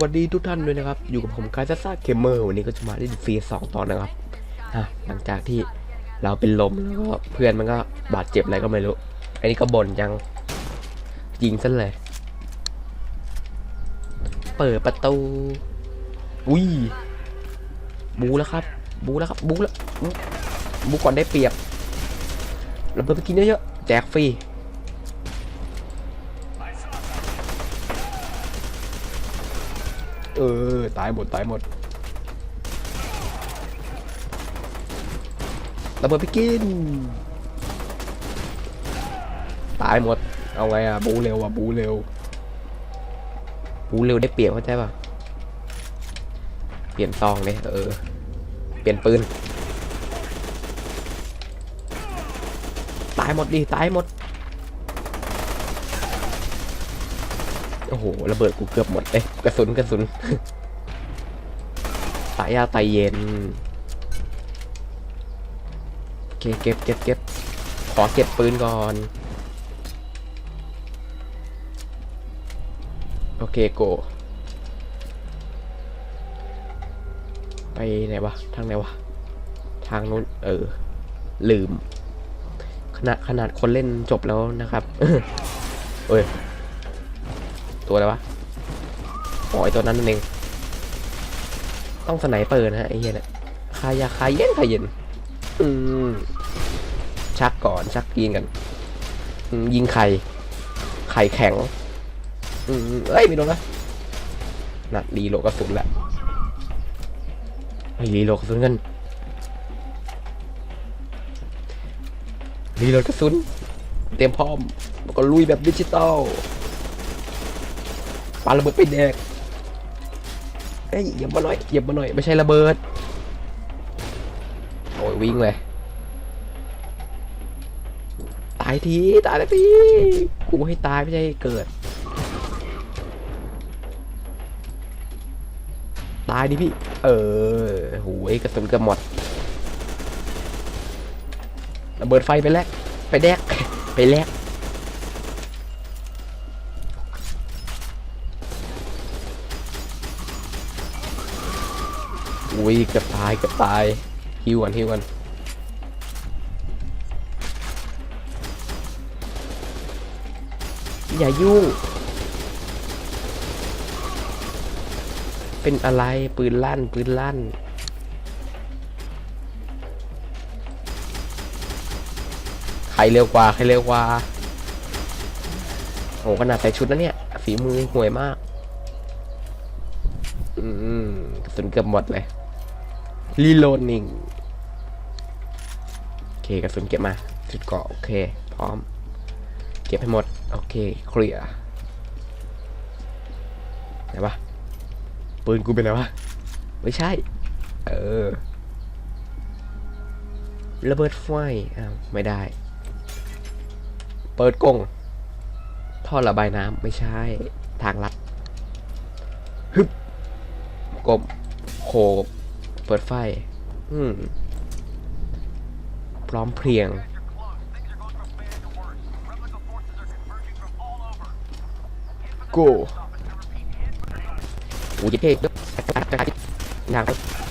วัสดีทุกท่านด้วยนะครับ อยู่กับผมกายซ่าเกมเมอร์วันนี้ก็จะมาเล่นฟรีสองตอนนะครับอะหลังจากที่เราเป็นลมแล้วก็เพื่อนมันก็บาดเจ็บอะไรก็ไม่รู้ อันนี้ก็บ่นยังยิงซะเลย เปิดประตู อุ้ย บูแล้วครับ บูแล้วครับ บูแล้วบูบูก่อนได้เปรียบเราเปิดไปกินเยอะๆแจกฟรี เออ ตายหมด ตายหมดระเบิดไปกิน ตายหมด เอาไงอะบูเร็วอะบูเร็ว บูเร็วได้เปรียบเข้าใจป่ะ เปลี่ยนซองเลยเออ เปลี่ยนปืน ตายหมดดิ ตายหมด โอ้โหระเบิดกูเกือบหมดเอ้ยกระสุนกระสุนตายยาไตเย็นโอเคเก็บเก็บเก็บขอเก็บปืนก่อน โอเคโก ไปไหนวะ ทางไหนวะ ทางนู้นเออ ลืม ขนาดขนาดคนเล่นจบแล้วนะครับ เอ้ย ตัวอะไรวะอ๋อไอตัวนั้นนั่นเอง ต้องสไนเปอร์นะฮะไอเหี้ยเนี่ยคายาคายเย็นคายเย็น อืม ชักก่อนชักยิงกันยิงไข่ ไข่แข็ง อืมเอ้ยไม่โดนนะน่ะรีโหลกระสุนแหละไอรีโหลกระสุนกันรีโหลดกระสุน เตรียมพร้อมแล้วก็ลุยแบบดิจิตอล ปาระเบิดไปแดกเอ้ยเหยียบมาหน่อยเหยียบมาหน่อยไม่ใช่ระเบิดโอ้ยวิ่งเลยตายทีตายแล้วทีกูให้ตายไม่ใช่เกิด ตายดิพี่ เออโหยกระสุนกือบหมดระเบิดไฟไปแลกไปแดกไปแลก อุ้ยเกือบตายเกือบตายฮิวกันฮิวกันอย่ายุ่ง เป็นอะไรปืนลั่นปืนลั่น ใครเร็วกว่าใครเร็วกว่า โอ้ขนาดใส่ชุดนะเนี่ย ฝีมือห่วยมาก อืมกระสุนเกือบหมดเลย รีโหลดหนิ่งโอเคกระสุนเก็บมาจุดเกาะโอเค พร้อม เก็บให้หมด โอเคเคลียร์ไหนวะปืนกูเป็นไงวะ ไม่ใช่ เออระเบิดไฟอ้าวไม่ได้ เปิดกงท่อระบายน้ำไม่ใช่ ทางลัด ฮึบกบโขบ เปิดไฟ อืม พร้อมเพรียงโกโอ้ยเท่ยนาง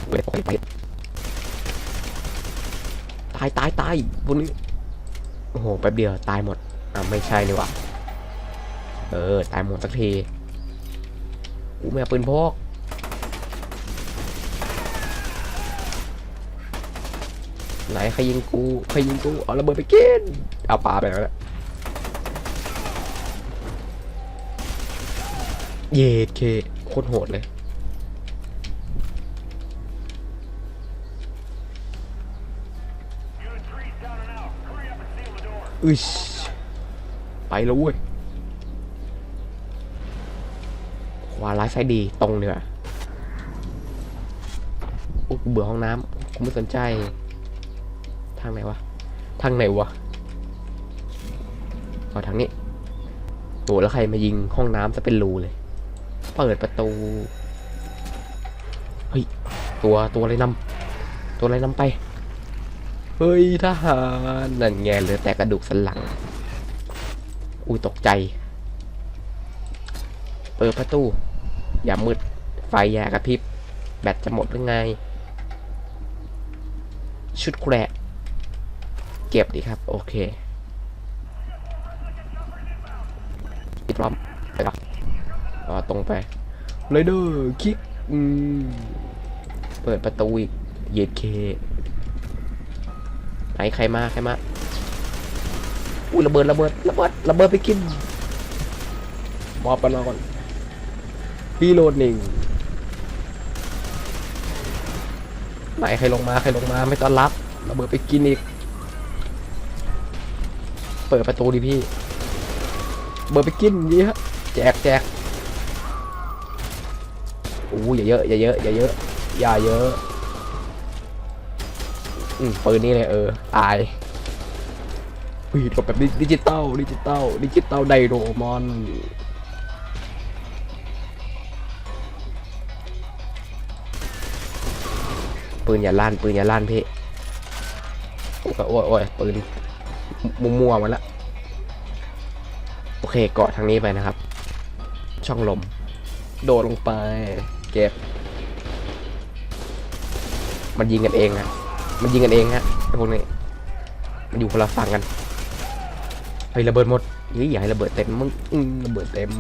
เวทไป ตายตายตายบนนี้ โอ้โห แป๊บเดียว ตายหมด อ่าไม่ใช่เลยว่ะเออ ตายหมดสักที กูไม่เอาปืนพก ไหนใครยิงกูใครยิงกูเอาระเบิดไปกินเอาปลาไปแล้วเยดเคโคตรโหดเลยอึชไปแล้วเว้ยขวาร้ายซ้ายดีตรงเนี่ยโอ้กูเบื่อห้องน้ำกูไม่สนใจ ทางไหนวะ ทางไหนวะเอทางนี้โอ้แล้วใครมายิงห้องน้ำจะเป็นรูเลย เปิดประตู เฮ้ย ตัวตัวอะไรนำตัวอะไรนำไป เฮ้ยทหารนั่นไงเหลือแต่กระดูกสันหลัง อุ้ยตกใจ เปิดประตู อย่ามืด ไฟแยกกระพริบ แบตจะหมดหรือไง ชุดแกระ เก็บดีครับ โอเคพร้อมไปปะอ๋อตรงไปไรเดอร์คิกอืมเปิดประตูอีกเหยียดเคไหนใครมาใครมาอุ้ยระเบิดระเบิดระเบิดระเบิดไปกินมอบกันมาก่อนฮีโร่หนึ่งไหนใครลงมาใครลงมาไม่ต้อนรับระเบิดไปกินอีกเปิดประตูดิพี่ เบิดไปกินยี่ฮะแจกแจกโอ้ยอย่าเยอะอย่าเยอะอย่าเยอะอย่าเยอะอืมปืนนี่เลยเออตายอุ้ยกดแบบดิจิตอลดิจิตอลดิจิตอลไดโรมอนปืนอย่าลั่นปืนอย่าลั่นพี่โอ้ยโอ้ยปืน มัวๆมาแล้วโอเคเกาะทางนี้ไปนะครับ ช่องลม โดดลงไป เก็บ มันยิงกันเองอะมันยิงกันเองฮะไอพวกนี้ มันอยู่คนละฝั่งกันเฮ้ยระเบิดหมดเฮ้ยอย่าให้ระเบิดเต็มมึงระเบิดเต็ม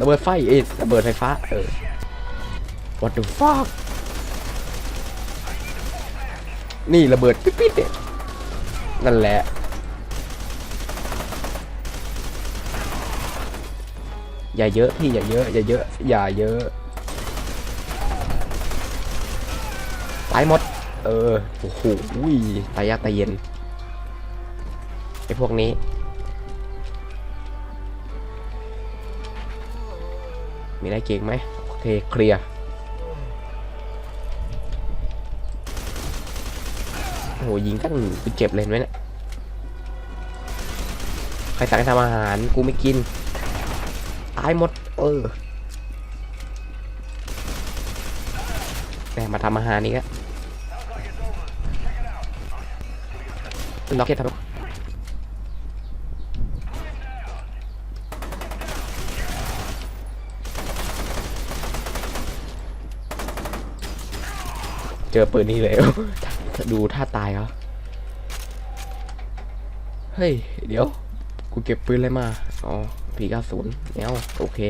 ระเบิดไฟเอ้ระเบิดไฟฟ้า เออ what the fuck นี่ระเบิดปิ๊ดๆเนี่ยนั่นแหละ อย่าเยอะพี่อย่าเยอะอย่าเยอะอย่าเยอะตายหมด เออโอ้โหตายยากตายเย็นไอ้พวกนี้มีได้เก่งไหมโอเคเคลียร์ หยิงตั้งกูเจ็บเลยเห็นไหมเนี่ยใครสั่งให้ทำอาหารกูไม่กินตายหมด เออแต่มาทำอาหารนี่ก็ล็อกเก็ตทำเจอปืนนี่เลย ดูท่าตายเหรอเฮ้ย เดี๋ยว กูเก็บปืนอะไรมา อ๋อพีเก้าศูนย์ไม่เอาโอเค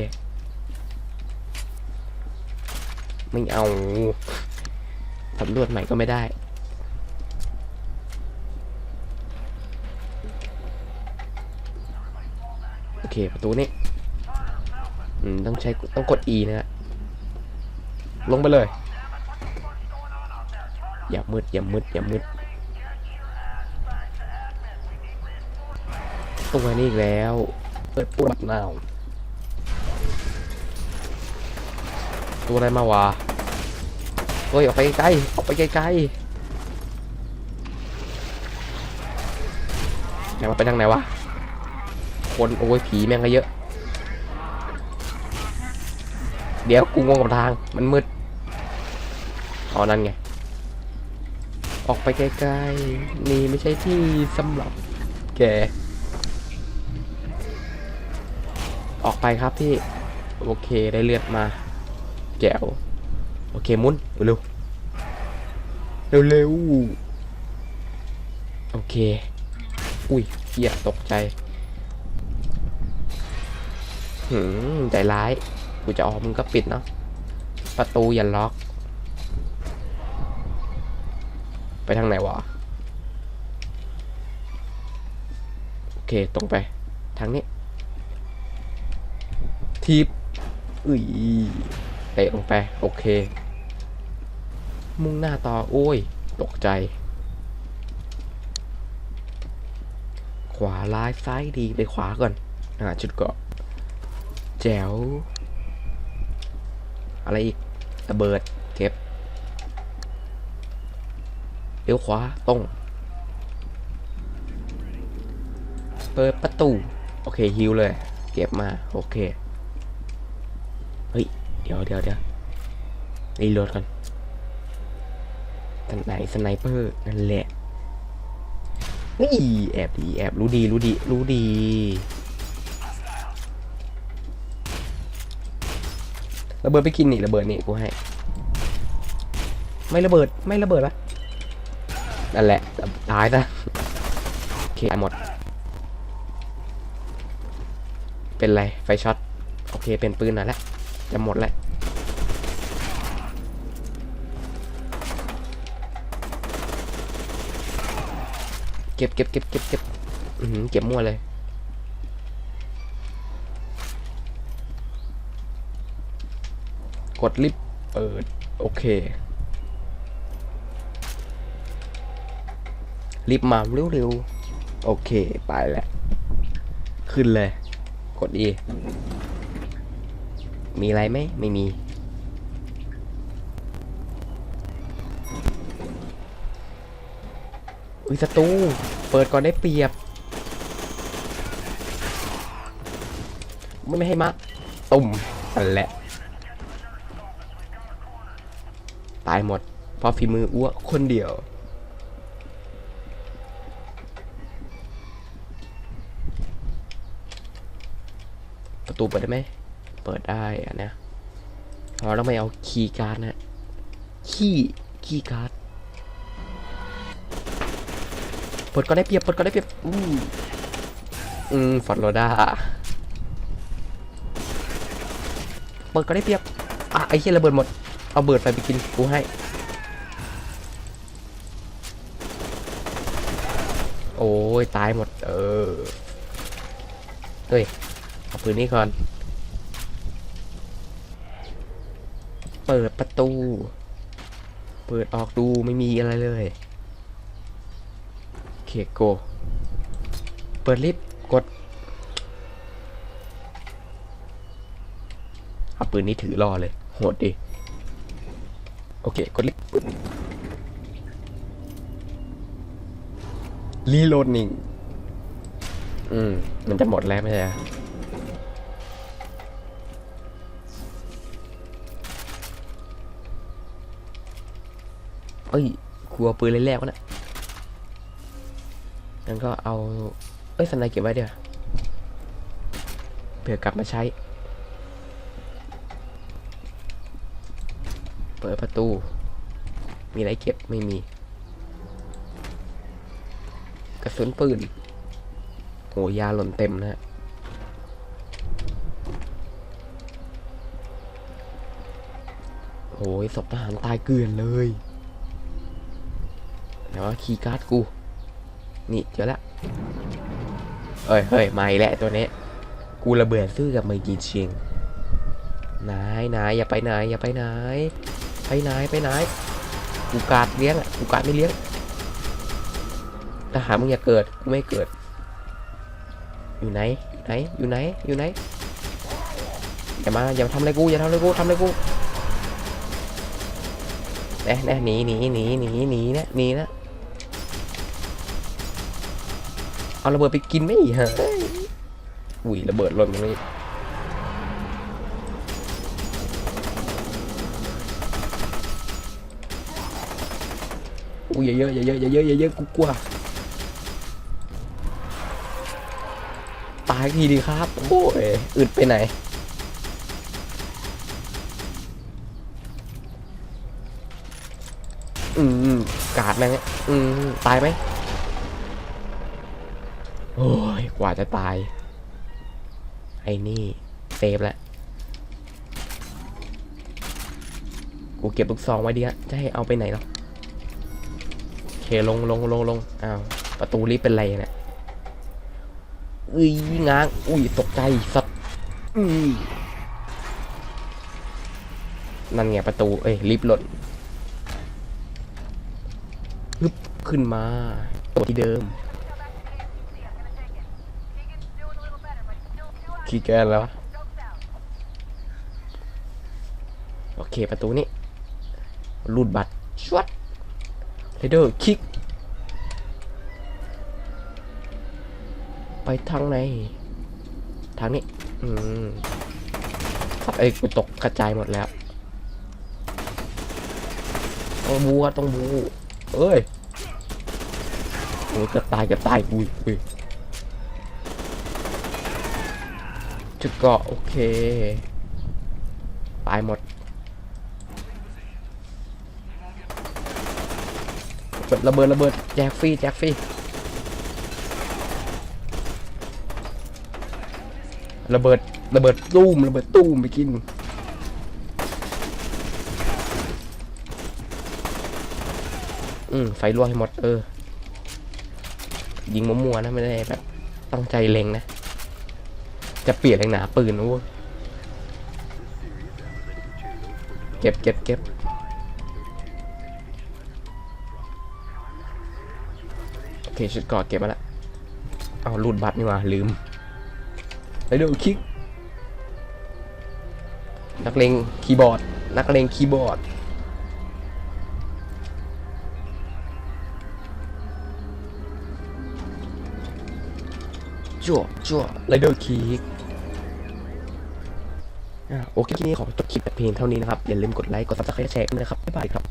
ไม่เอาสำรวจใหม่ก็ไม่ได้ โอเค ประตูนี้ต้องใช้ต้องกด E นะฮะลงไปเลย อย่ามืดอย่ามืดอย่ามืดตัวนี้อีกแล้วเปิดปวดหนาวตัวอะไรมาวะเฮ้ยออกไปไกลออกไปไกลๆไหนมาไปทางไหนวะคนโอ้ยผีแม่งก็เยอะ เดี๋ยวกูงงกับทางมันมืดอ๋อนั่นไง ออกไปไกลๆ นี่ไม่ใช่ที่สำหรับแก ออกไปครับพี่ โอเคได้เลือดมา แก้ว โอเคมุนเร็วเร็วเร็วโอเค อุ้ยเหี้ยตกใจ หืมใจร้าย กูจะออกมึงก็ปิดเนาะ ประตูอย่าล็อก ไปทางไหนวะ โอเค ตรงไป ทางนี้ ทีบอุ้ยเตะลงไป โอเค มุ่งหน้าต่อ โอ้ย ตกใจ ขวาร้ายซ้ายดีไปขวาก่อนหาจุดเกาะแจ๋ว อะไรอีกระเบิดเก็บ เลี้ยวขวาตรงเปิดประตู โอเคฮิวเลย เก็บมา โอเค เฮ้ย เดี๋ยวเดี๋ยวเดี๋ยวรีโหลดก่อนทางไหนสไนเปอร์ นั่นแหละนี่แอบดีแอบรู้ดีรู้ดีรู้ดีระเบิดไปกินนี่ระเบิดนี่กูให้ ไม่ระเบิดไม่ระเบิดวะ นั่นแหละตายซะโอเคหมด เป็นไร ไฟช็อต โอเค เป็นปืนหน่อยละจะหมดแล้วเก็บเก็บเก็บเก็บเก็บเก็บมั่วเลย กดลิฟต์เปิด โอเค ลิฟต์มาเร็วๆ โอเค ไปแล้ว ขึ้นเลย กด E มีอะไรไหม ไม่มี อุ้ยศัตรูเปิดก่อนได้เปรียบ ไม่ไม่ให้มาตุ่มนั่นแหละ ตายหมด เพราะฝีมืออ้วกคนเดียว ประตูเปิดได้ไหม เปิดได้อะนะเราต้องไปเอาคีย์การ์ดนะคีย์คีย์การ์ดเปิดก็ได้เปรียบเปิดก็ได้เปรียบอืมอืมฟอร์โรดาเปิดก็ได้เปรียบอะไอ้เหี้ยระเบิดหมด เอาเบิดไฟไปกินกูให้ โอ้ยตายหมด เออ เฮ้ย เอาปืนนี้ก่อน เปิดประตู เปิดออกดูไม่มีอะไรเลยโอเคโก เปิดลิฟต์กดเอาปืนนี้ถือรอเลย โหดดิ โอเค กดลิฟต์ปึ๊บรีโหลดนิ่ง อืม มันจะหมดแล้วไม่ใช่ เอ้ยกลัวปืนเลยแรกวะนะงั้นก็เอา เอ้ยสไนเก็บไว้เดี๋ยวเผื่อกลับมาใช้ เปิดประตู มีอะไรเก็บไม่มี กระสุนปืนโหยาหล่นเต็มนะฮะโอ้ยศพทหารตายเกลื่อนเลย แต่ว่าคีย์การ์ดกู นี่เจอละเอ้ยเฮ้ยไม่แล้วตัวนี้ กูระเบิดซื้อกับมือจีจริงนายนายอย่าไปไหนอย่าไปไหนไปไหนไปไหนกูการดเลี้ยงอะกูการดไม่เลี้ยงทหารมึงอย่าเกิดกูไม่เกิด อยู่ไหนอยู่ไหนอยู่ไหนอยู่ไหนอย่ามาอย่ามาทำอะไรกูอย่าทำอะไรกูทำอะไรกูแน่แน่หนีหนีหนีหนีหนีนะหนีนะ เอาระเบิดไปกินไม่เหรออุ้ยระเบิดล่นตรงนี้อุ้ยอย่าเยอะอย่าเยอะอย่าเยอะอย่าเยอะกูกลัวตายทีดีครับโอ้ยอึดไปไหนอืมกาดแม่งอืมตายไหม โอ้ย กว่าจะตาย ไอ้นี่ เซฟแล้วกูเก็บลูกซองไว้ดีฮะจะให้เอาไปไหนหรอโอเคลงลงลงลงอ้าวประตูลิฟเป็นไรเนี่ยอุ้ยง้าง อุ้ย ตกใจสัตว์นั่นไงประตู เอ้ยลิฟหล่นฮึบขึ้นมาตัวที่เดิม ขี้แกนแล้ว โอเคประตูนี้รูดบัตรชวดเฮเดอร์คิก ไปทางไหน ทางนี้ อืมครับไอ้กูตกกระจายหมดแล้วต้องบูครับต้องบู เอ้ยโอ้อ้ยเกือบตายเกือบตายอุ้ยอุ้ย จุดเกาะโอเค ตายหมดระเบิดระเบิดระเบิดแจกฟรีแจกฟรีระเบิดระเบิดตู้มระเบิดตู้มไปกินอืมไฟรั่วให้หมดเออ ยิงมั่วๆนะไม่ได้แบบตั้งใจเล็งนะ จะเปลี่ยนแรงหนาปืนนะเว้ยเก็บเก็บเก็บโอเคชุดกอดเก็บมาและเอารูดบัตรนี่หว่าลืมไปดูคลิก นักเลงคีย์บอร์ด นักเลงคีย์บอร์ดจั่วจั่วไรเดอร์คีก โอเคทีนี้ขอจบคลิปแต่เพียงเท่านี้นะครับ อย่าลืมกดไลค์ กดซับสไครต์แชร์กันนะครับ บ๊ายบายครับ